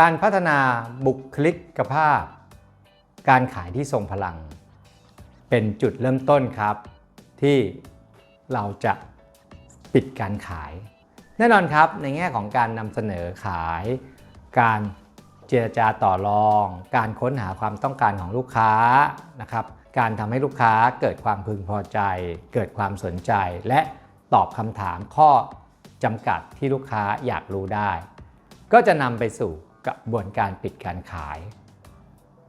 การพัฒนาบุคลิกภาพ การขายที่ทรงพลัง เป็นจุดเริ่มต้นครับ ที่เราจะปิดการขาย แน่นอนครับในแง่ของการนำเสนอขาย การเจรจาต่อรอง การค้นหาความต้องการของลูกค้านะครับการทำให้ลูกค้าเกิดความพึงพอใจ เกิดความสนใจ และตอบคำถามข้อจำกัดที่ลูกค้าอยากรู้ได้ ก็จะนำไปสู่ กระบวนการปิดการขาย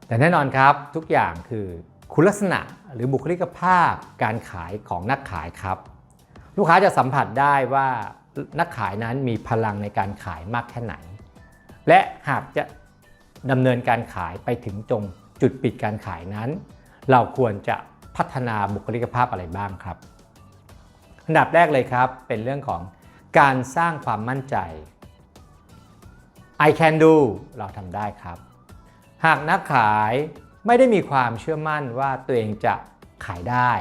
แต่แน่นอนครับทุกอย่างคือคุณลักษณะหรือบุคลิกภาพการขายของนักขายครับ ลูกค้าจะสัมผัสได้ว่านักขายนั้นมีพลังในการขายมากแค่ไหน และหากจะดำเนินการขายไปถึงจงจุดปิดการขายนั้น เราควรจะพัฒนาบุคลิกภาพอะไรบ้างครับ อันดับแรกเลยครับเป็นเรื่องของการสร้างความมั่นใจ I can do เราทำได้ครับ หากนักขายไม่ได้มีความเชื่อมั่นว่าตัวเองจะขายได้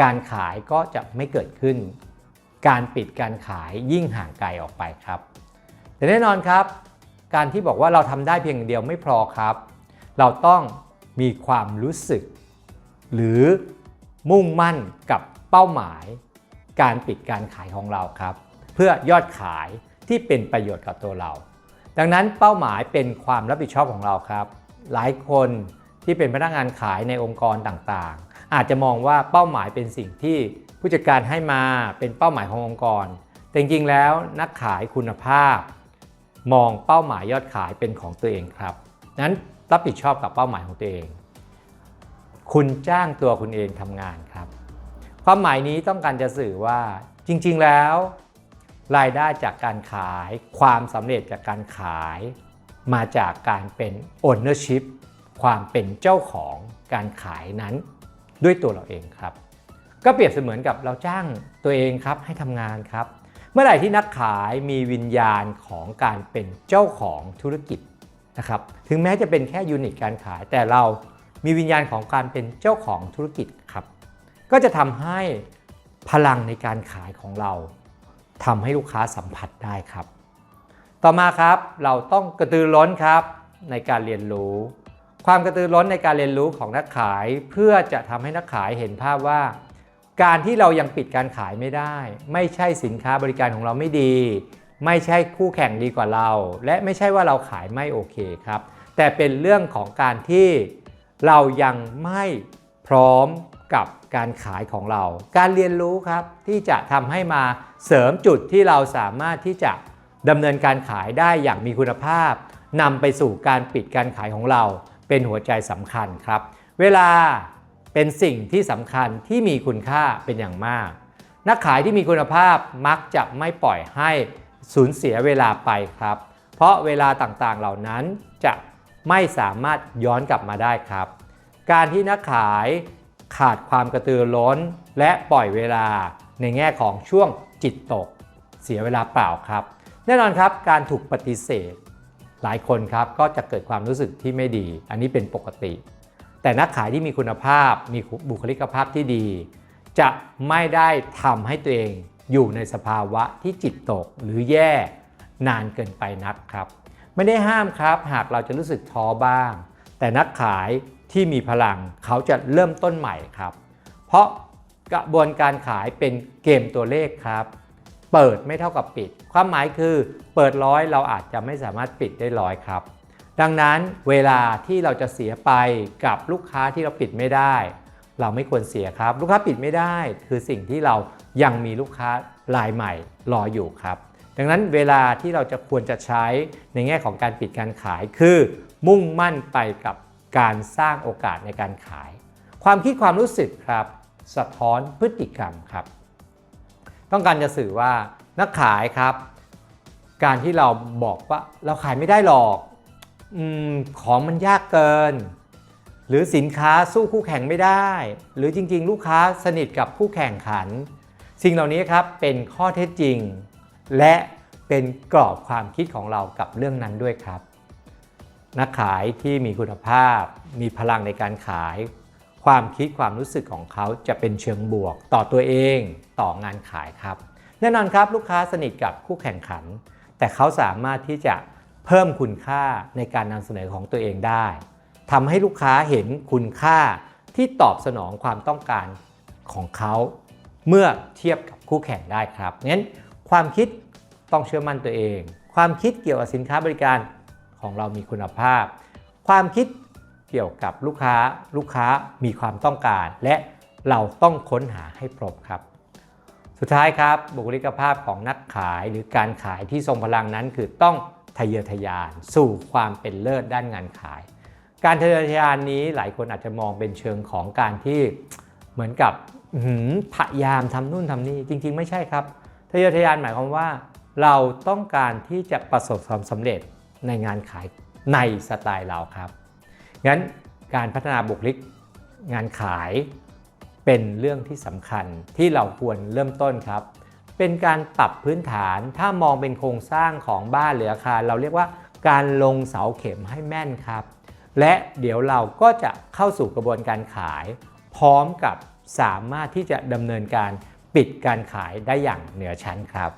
การขายก็จะไม่เกิดขึ้น การปิดการขายยิ่งห่างไกลออกไปครับ แต่แน่นอนครับ การที่บอกว่าเราทำได้เพียงอย่างเดียวไม่พอครับ เราต้องมีความรู้สึก หรือมุ่งมั่นกับเป้าหมาย การปิดการขายของเราครับ เพื่อยอดขายที่เป็นประโยชน์กับตัวเรา ดังนั้นเป้าหมายเป็นความรับผิดชอบของเราครับ หลายคนที่เป็นพนักงานขายในองค์กรต่างๆ อาจจะมองว่าเป้าหมายเป็นสิ่งที่ผู้จัดการให้มาเป็นเป้าหมายขององค์กร แต่จริงๆแล้วนักขายคุณภาพ มองเป้าหมายยอดขายเป็นของตัวเองครับนั้นรับผิดชอบกับเป้าหมายของตัวเอง คุณจ้างตัวคุณเองทำงานครับ ความหมายนี้ต้องการจะสื่อว่าจริง ๆ แล้ว รายได้จากการขาย ความสำเร็จจากการขาย มาจากการเป็น ownership ความเป็นเจ้าของการขายนั้น ด้วยตัวเราเองครับ ก็เปรียบเสมือนกับเราจ้างตัวเองครับให้ทำงานครับ เมื่อไหร่ที่นักขายมีวิญญาณของการเป็นเจ้าของธุรกิจนะครับถึงแม้จะเป็นแค่ยูนิตการขาย แต่เรามีวิญญาณของการเป็นเจ้าของธุรกิจครับ ก็จะทำให้พลังในการขายของเรา ทำให้ลูกค้าสัมผัสได้ครับ ต่อมาครับเราต้องกระตือร้นครับในการเรียนรู้ ความกระตือร้นในการเรียนรู้ของนักขายเพื่อจะทำให้นักขายเห็นภาพว่า การที่เรายังปิดการขายไม่ได้ ไม่ใช่สินค้าบริการของเราไม่ดี ไม่ใช่คู่แข่งดีกว่าเรา และไม่ใช่ว่าเราขายไม่โอเคครับ แต่เป็นเรื่องของการที่เรายังไม่พร้อม กับการขายของเรา การเรียนรู้ครับที่จะทำให้มาเสริมจุดที่เราสามารถที่จะดำเนินการขายได้อย่างมีคุณภาพนำไปสู่การปิดการขายของเรา เป็นหัวใจสำคัญครับ เวลาเป็นสิ่งที่สำคัญที่มีคุณค่าเป็นอย่างมาก นักขายที่มีคุณภาพมักจะไม่ปล่อยให้สูญเสียเวลาไปครับ เพราะเวลาต่างๆเหล่านั้นจะไม่สามารถย้อนกลับมาได้ครับ การที่นักขาย ขาดความกระตือร้น และปล่อยเวลาในแง่ของช่วงจิตตก เสียเวลาเปล่าครับ แน่นอนครับการถูกปฏิเสธ หลายคนครับก็จะเกิดความรู้สึกที่ไม่ดี อันนี้เป็นปกติ แต่นักขายที่มีคุณภาพมีบุคลิกภาพที่ดี จะไม่ได้ทำให้ตัวเองอยู่ในสภาวะที่จิตตกหรือแย่นานเกินไปนักครับ ไม่ได้ห้ามครับ หากเราจะรู้สึกท้อบ้าง แต่นักขาย ที่มีพลังเขาจะเริ่มต้นใหม่ครับ เพราะกระบวนการขายเป็นเกมตัวเลขครับ เปิดไม่เท่ากับปิด ความหมายคือเปิดร้อยเราอาจจะไม่สามารถปิดได้ร้อยครับ ดังนั้นเวลาที่เราจะเสียไปกับลูกค้าที่เราปิดไม่ได้ เราไม่ควรเสียครับ ลูกค้าปิดไม่ได้ คือสิ่งที่เรายังมีลูกค้ารายใหม่รออยู่ครับ ดังนั้นเวลาที่เราจะควรจะใช้ในแง่ของการปิดการขายคือ มุ่งมั่นไปกับ การสร้างโอกาสในการขาย ความคิดความรู้สึกครับ สะท้อนพฤติกรรมครับ ต้องการจะสื่อว่านักขายครับ การที่เราบอกว่าเราขายไม่ได้หรอกอของมันยากเกิน หรือสินค้าสู้คู่แข่งไม่ได้ หรือจริงๆ ลูกค้าสนิทกับคู่แข่งขัน สิ่งเหล่านี้ครับเป็นข้อเท็จจริง และเป็นกรอบความคิดของเรากับเรื่องนั้นด้วยครับ นักขายที่มีคุณภาพ มีพลังในการขาย ความคิดความรู้สึกของเขาจะเป็นเชิงบวก ต่อตัวเองต่องานขายครับ แน่นอนครับลูกค้าสนิทกับคู่แข่งขัน แต่เขาสามารถที่จะเพิ่มคุณค่าในการนำเสนอของตัวเองได้ทำให้ลูกค้าเห็นคุณค่าที่ตอบสนองความต้องการของเขาเมื่อเทียบกับคู่แข่งได้ครับงั้นความคิดต้องเชื่อมั่นตัวเอง ความคิดเกี่ยวกับสินค้าบริการ ของเรามีคุณภาพ ความคิดเกี่ยวกับลูกค้าลูกค้ามีความต้องการ และเราต้องค้นหาให้พบครับ สุดท้ายครับบุคลิกภาพของนักขายหรือการขายที่ทรงพลังนั้นคือต้องทะเยอทะยานสู่ความเป็นเลิศด้านงานขาย การทะเยอทะยานนี้หลายคนอาจจะมองเป็นเชิงของการที่เหมือนกับพยายามทำนู่นทำนี่จริง ๆ ไม่ใช่ครับทะเยอทะยานหมายความว่า เราต้องการที่จะประสบความสำเร็จ ในงานขายในสไตล์เราครับ งั้นการพัฒนาบุคลิกงานขายเป็นเรื่องที่สำคัญที่เราควรเริ่มต้นครับ เป็นการปรับพื้นฐานถ้ามองเป็นโครงสร้างของบ้านหรืออาคาร เราเรียกว่าการลงเสาเข็มให้แม่นครับ และเดี๋ยวเราก็จะเข้าสู่กระบวนการขาย พร้อมกับสามารถที่จะดำเนินการปิดการขายได้อย่างเหนือชั้นครับ